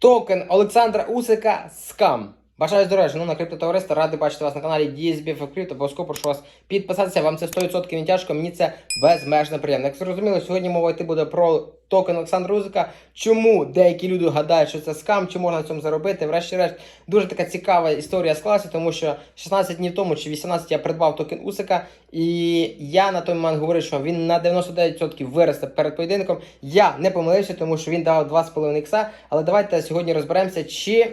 Токен Олександра Усика скам. Бажаю здоров'я, шановне криптотовариство, радий бачити вас на каналі DSB Crypto. Обов'язково прошу вас підписатися. Вам це 100% не тяжко, мені це безмежно приємно. Як зрозуміло, сьогодні мова йти буде про токен Олександра Усика. Чому деякі люди гадають, що це скам, чи можна на цьому заробити? Врешті-решт, дуже така цікава історія склалася, тому що 16 днів тому чи 18 я придбав токен Усика, і я на той момент говорив, що він на 99% виросте перед поєдинком. Я не помилився, тому що він дав 2,5 ікса. Але давайте сьогодні розберемося, чи.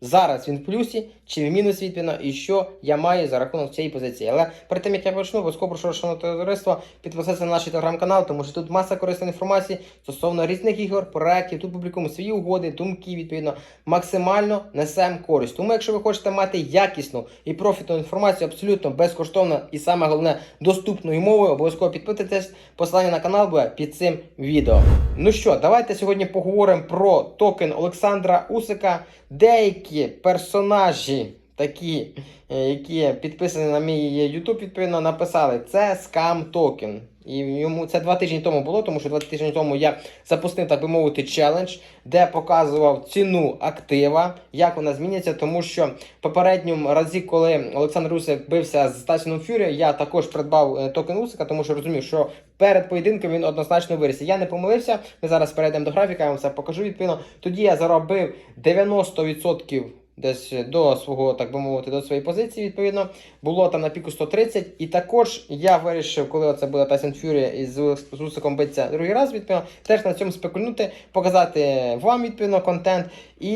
Зараз він в плюсі чи в мінус відповідно, і що я маю за рахунок цієї позиції. Але перед тим як я почну, обов'язково прошу шановне товариство підписатися на наш телеграм-канал, тому що тут маса корисної інформації стосовно різних ігор, проєктів. Тут публікуємо свої угоди, думки, відповідно, максимально несемо користь. Тому, якщо ви хочете мати якісну і профітну інформацію, абсолютно безкоштовно і саме головне доступною мовою, обов'язково підписуйтесь. Посилання на канал буде під цим відео. Ну що, давайте сьогодні поговоримо про токен Олександра Усика. Деякі персонажі, такі, е, які підписані на мій YouTube, відповідно, написали це скам токен. І йому це два тижні тому було, тому що два тижні тому я запустив, так би мовити, челендж, де показував ціну актива, як вона зміниться, тому що в попередньому разі, коли Олександр Усик бився з Тайсоном Фюрі, я також придбав е, токен Усика, тому що розумів, що перед поєдинком він однозначно виріс. Я не помилився. Ми зараз перейдемо до графіка, я вам це покажу відповідно. Тоді я заробив 90% десь до свого, так би мовити, до своєї позиції, відповідно, було там на піку 130. І також я вирішив, коли це буде Tyson Fury із з Усиком другий раз, відповідно, теж на цьому спекульнути, показати вам відповідно контент. І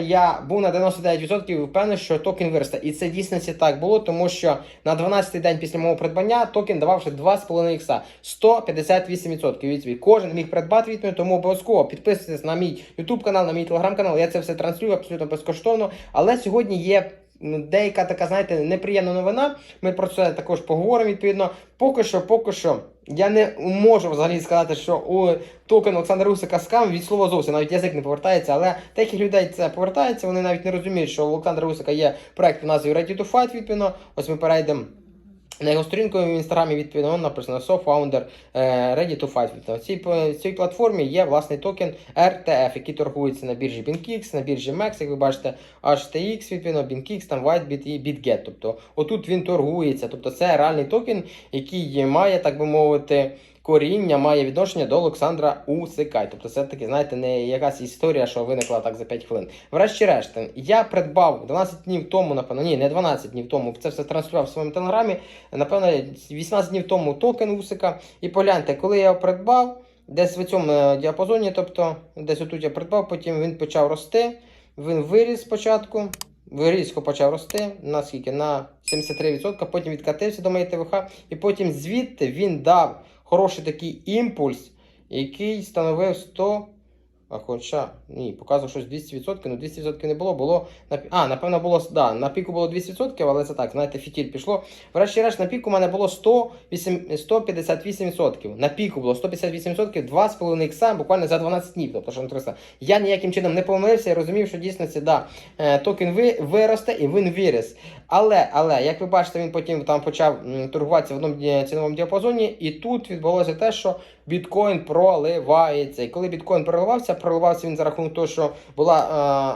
я був на 99% впевнений, що токен виросте. І це дійсності так було, тому що на 12-й день після мого придбання токен давав вже 2,5 ікса. 158% від свій. Кожен міг придбати відповідь, тому обов'язково підписуйтесь на мій YouTube канал, на мій телеграм канал. Я це все транслюю абсолютно безкоштовно. Але сьогодні є. Деяка така, знаєте, неприємна новина. Ми про це також поговоримо відповідно. Поки що, поки що, я не можу взагалі сказати, що у токен Олександра Русика скам від слова зовсім навіть язик не повертається. Але деяких людей це повертається. Вони навіть не розуміють, що у Олександра Русика є проект під назві Ready to Fight, відповідно. Ось ми перейдемо. На його сторінку в інстаграмі відповідно написано so founder е, ready to fight. На цій, цій платформі є власний токен RTF, який торгується на біржі BinKix, на біржі MEX, як ви бачите, HTX, відповідно, BinKix, там WhiteBit і BitGet. Тобто отут він торгується. Тобто це реальний токен, який має, так би мовити, коріння, має відношення до Олександра Усикай. Тобто це таки, знаєте, не якась історія, що виникла так за 5 хвилин. Врешті-решт, я придбав 12 днів тому, напевно, ні, не 12 днів тому, це все транслював в своєму телеграмі. Напевно, 18 днів тому токен Усика. І погляньте, коли я його придбав, десь в цьому е, діапазоні, тобто десь отут я придбав, потім він почав рости. Він виріс спочатку. Різко почав рости, наскільки на 73%, потім відкатився до моєї ТВХ, і потім звідти він дав хороший такий імпульс, який становив 100. А хоча ні, показував щось 200%, ну 200% не було, було А, напевно, було да, на піку було 200%, але це так, знаєте, фітіль пішло. Врешті-решт на піку у мене було 108, 158%. На піку було 158%, 2,5 ікса буквально за 12 днів. Тобто, що не 300. Я ніяким чином не помилився і розумів, що дійсно да, е, токен ви, виросте і він виріс. Але, але, як ви бачите, він потім там почав торгуватися в одному ціновому діапазоні, і тут відбулося те, що біткоін проливається. І коли біткоін проливався, проливався він за рахунок того, що була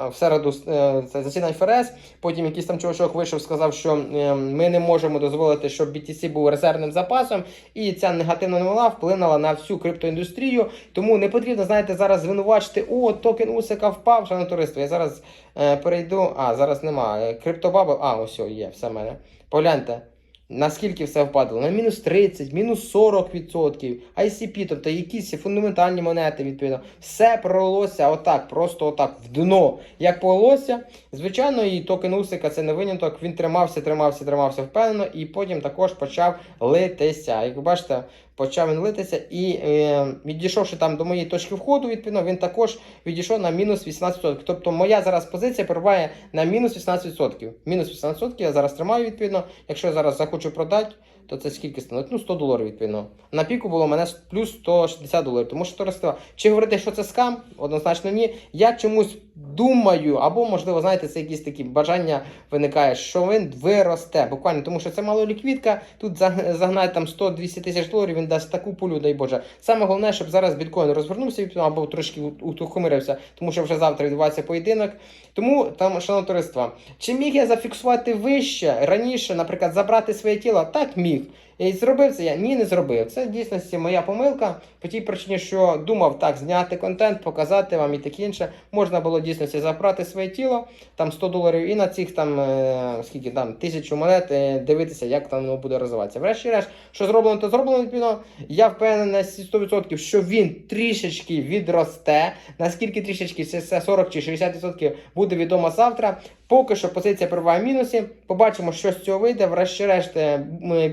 е, в середу е, це засідання ФРС, потім якийсь там чувачок вийшов, сказав, що е, ми не можемо дозволити, щоб BTC був резервним запасом, і ця негативна новина вплинула на всю криптоіндустрію. Тому не потрібно, знаєте, зараз звинувачити, о, токен Усика впав, шановне товариство. Я зараз е, перейду. А, зараз нема. Криптобабл, а, ось є, все мене. Погляньте. Наскільки все впадало? На мінус 30, мінус 40%, ICP, тобто якісь фундаментальні монети, відповідно, все пролилося отак, просто отак в дно. Як полилося, звичайно, і токен Усика це не виняток. Він тримався, тримався, тримався впевнено, і потім також почав литися. Як бачите, почав він литися, і е, відійшовши там до моєї точки входу, відповідно, він також відійшов на мінус 18%. Тобто моя зараз позиція перебуває на мінус 18%. Мінус 18% я зараз тримаю, відповідно. Якщо я зараз захочу продати, то це скільки становить? Ну, 100 доларів відповідно. На піку було мене плюс 160 доларів. Тому що товариство, чи говорити, що це скам? Однозначно ні. Я чомусь думаю, або, можливо, знаєте, це якісь такі бажання виникає, що він виросте. Буквально, тому що це малоліквідка, тут заг- загнати там 100-200 тисяч доларів, він дасть таку пулю, дай Боже. Саме головне, щоб зараз біткоін розвернувся або трошки утухомирився, тому що вже завтра відбувається поєдинок. Тому там, шановне товариство, чи міг я зафіксувати вище раніше, наприклад, забрати своє тіло? Так міг. achieve І зробив це я? Ні, не зробив. Це в дійсності моя помилка по тій причині, що думав так зняти контент, показати вам і таке інше. Можна було дійсності забрати своє тіло, там 100 доларів, і на цих там е, скільки там тисячу монет е, дивитися, як там воно буде розвиватися. Врешті-решт, що зроблено, то зроблено відповідно. Я впевнений на 100%, що він трішечки відросте. Наскільки трішечки це це 40 чи 60% буде відомо завтра. Поки що позиція перебуває в мінусі. Побачимо, що з цього вийде. Врешті-решт, е, м,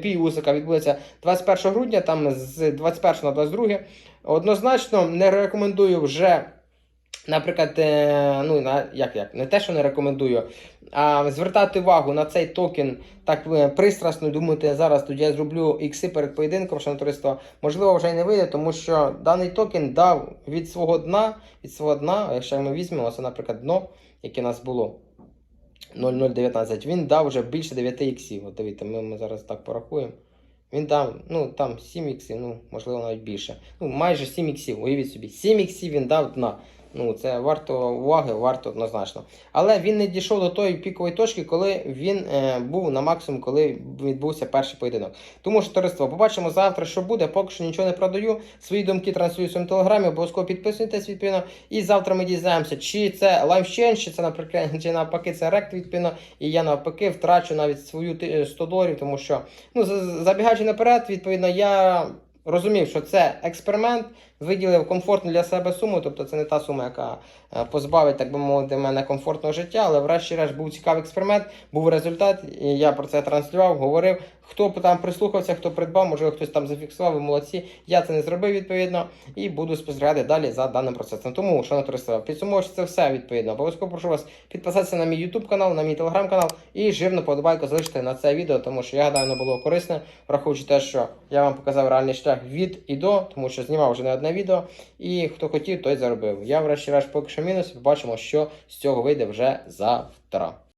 Усика відбудеться 21 грудня, там з 21 на 22. Однозначно не рекомендую вже. Наприклад, е, ну на як як не те, що не рекомендую, а звертати увагу на цей токен так е, пристрасно думати зараз. Тоді я зроблю ікси перед поєдинком, що товариство можливо вже й не вийде, тому що даний токен дав від свого дна, від свого дна, якщо ми візьмемо, це, наприклад, дно, яке у нас було 0,019, він дав вже більше 9 іксів. От дивіться, ми, ми зараз так порахуємо. Він дав, ну там 7 іксів, ну можливо навіть більше. Ну, майже 7 іксів, уявіть собі, 7 іксів він дав дна. Ну, це варто уваги, варто однозначно. Але він не дійшов до тої пікової точки, коли він е, був на максимум, коли відбувся перший поєдинок. Тому що товариство, побачимо завтра, що буде. Поки що нічого не продаю. Свої думки транслюю в своєму телеграмі, обов'язково підписуйтесь відповідно. І завтра ми дізнаємося, чи це лайфчейн, чи це наприклад, чи навпаки це рект відповідно. І я навпаки втрачу навіть свою ти- 100 доларів, тому що ну за- забігаючи наперед, відповідно, я. Розумів, що це експеримент, виділив комфортну для себе суму, тобто це не та сума, яка е, позбавить, так би мовити, мене комфортного життя, але врешті-решт був цікавий експеримент, був результат, і я про це транслював, говорив. Хто там прислухався, хто придбав, можливо, хтось там зафіксував, ви молодці. Я це не зробив відповідно і буду спостерігати далі за даним процесом. Тому, шановне товариство, підсумовуючи це все відповідно. Обов'язково прошу вас підписатися на мій YouTube канал, на мій телеграм канал і жирну подобайку залишити на це відео, тому що я гадаю, воно було корисне, враховуючи те, що я вам показав реальний шлях від і до, тому що знімав вже не одне відео. І хто хотів, той заробив. Я врешті-решт поки що мінус. Побачимо, що з цього вийде вже завтра.